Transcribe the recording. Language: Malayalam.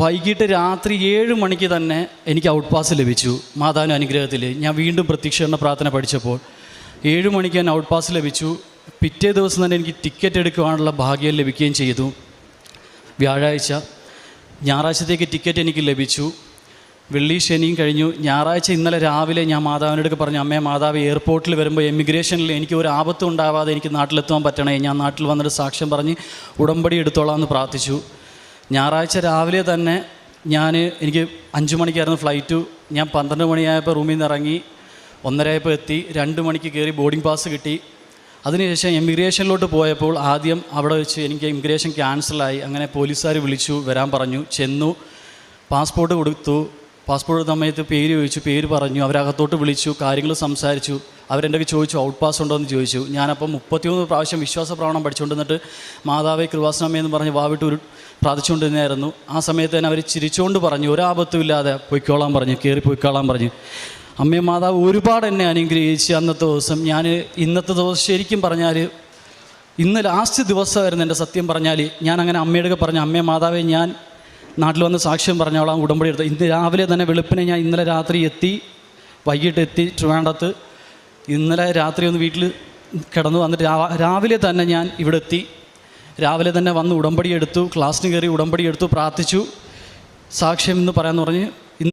വൈകിട്ട് രാത്രി ഏഴ് മണിക്ക് തന്നെ എനിക്ക് ഔട്ട് പാസ് ലഭിച്ചു മാതാവിന്റെ അനുഗ്രഹത്തിൽ. ഞാൻ വീണ്ടും പ്രത്യക്ഷീകരണ പ്രാർത്ഥന പഠിച്ചപ്പോൾ ഏഴ് മണിക്ക് തന്നെ ഔട്ട് പാസ് ലഭിച്ചു. പിറ്റേ ദിവസം തന്നെ എനിക്ക് ടിക്കറ്റ് എടുക്കുവാനുള്ള ഭാഗ്യം ലഭിക്കുകയും ചെയ്തു. വ്യാഴാഴ്ച ഞായറാഴ്ചത്തേക്ക് ടിക്കറ്റ് എനിക്ക് ലഭിച്ചു. വെള്ളി ശനിയും കഴിഞ്ഞു. ഞായറാഴ്ച ഇന്നലെ രാവിലെ ഞാൻ മാതാവിനോടൊക്കെ പറഞ്ഞു അമ്മേ മാതാവ് എയർപോർട്ടിൽ വരുമ്പോൾ എമിഗ്രേഷനിൽ എനിക്ക് ഒരു ആപത്തും ഉണ്ടാവാതെ എനിക്ക് നാട്ടിലെത്താൻ പറ്റണേ. ഞാൻ നാട്ടിൽ വന്നിട്ട് സാക്ഷ്യം പറഞ്ഞ് ഉടമ്പടി എടുത്തോളാം എന്ന് പ്രാർത്ഥിച്ചു. ഞായറാഴ്ച രാവിലെ തന്നെ ഞാൻ എനിക്ക് അഞ്ച് മണിക്കായിരുന്നു ഫ്ലൈറ്റ് ഞാൻ പന്ത്രണ്ട് മണിയായപ്പോൾ റൂമിൽ നിന്ന് ഇറങ്ങി. ഒന്നരയായപ്പോൾ എത്തി. രണ്ട് മണിക്ക് കയറി ബോർഡിംഗ് പാസ് കിട്ടി. അതിനുശേഷം എമിഗ്രേഷനിലോട്ട് പോയപ്പോൾ ആദ്യം അവിടെ വെച്ച് എനിക്ക് ഇമിഗ്രേഷൻ ക്യാൻസലായി അങ്ങനെ പോലീസുകാർ വിളിച്ചു വരാൻ പറഞ്ഞു. ചെന്നു. പാസ്പോർട്ട് കൊടുത്തു. പാസ്പോർട്ട് സമയത്ത് പേര് ചോദിച്ചു. പേര് പറഞ്ഞു. അവരകത്തോട്ട് വിളിച്ചു. കാര്യങ്ങൾ സംസാരിച്ചു. അവരെന്റെ ചോദിച്ചു? ഔട്ട് പാസ് ഉണ്ടോ എന്ന് ചോദിച്ചു. ഞാനപ്പം മുപ്പത്തിമൂന്ന് പ്രാവശ്യം വിശ്വാസ പ്രവണം പഠിച്ചുകൊണ്ടിരുന്നിട്ട് മാതാവേ കൃപാസ്വാമി എന്ന് പറഞ്ഞ് വാവിട്ട് ഒരു പ്രാർത്ഥിച്ചുകൊണ്ടിരുന്നായിരുന്നു. ആ സമയത്ത് തന്നെ അവർ ചിരിച്ചുകൊണ്ട് പറഞ്ഞു ഒരാപത്തും ഇല്ലാതെ പൊയ്ക്കോളാൻ പറഞ്ഞു കയറി പൊയ്ക്കോളാൻ പറഞ്ഞു. അമ്മയും മാതാവ് ഒരുപാട് എന്നെ അനുഗ്രഹിച്ച് അന്നത്തെ ദിവസം ഞാൻ ഇന്നത്തെ ദിവസം ശരിക്കും പറഞ്ഞാൽ ഇന്ന് ലാസ്റ്റ് ദിവസമായിരുന്നു എന്റെ സത്യം പറഞ്ഞാൽ ഞാൻ അങ്ങനെ അമ്മയുടെ പറഞ്ഞു അമ്മേ മാതാവേ ഞാൻ നാട്ടിൽ വന്ന് സാക്ഷ്യം പറഞ്ഞോളാം ഉടമ്പടി എടുത്തു. ഇന്ന് രാവിലെ തന്നെ വെളുപ്പിനെ ഞാൻ ഇന്നലെ രാത്രി എത്തി വൈകിട്ട് എത്തി ട്രിവാൻഡത്ത് ഇന്നലെ രാത്രി ഒന്ന് വീട്ടിൽ കിടന്നു വന്നിട്ട് രാവിലെ തന്നെ ഞാൻ ഇവിടെ എത്തി. രാവിലെ തന്നെ വന്ന് ഉടമ്പടി എടുത്തു ക്ലാസ്സിന് കയറി ഉടമ്പടി എടുത്തു പ്രാർത്ഥിച്ചു. സാക്ഷ്യം എന്ന് പറയാമെന്ന് പറഞ്ഞ്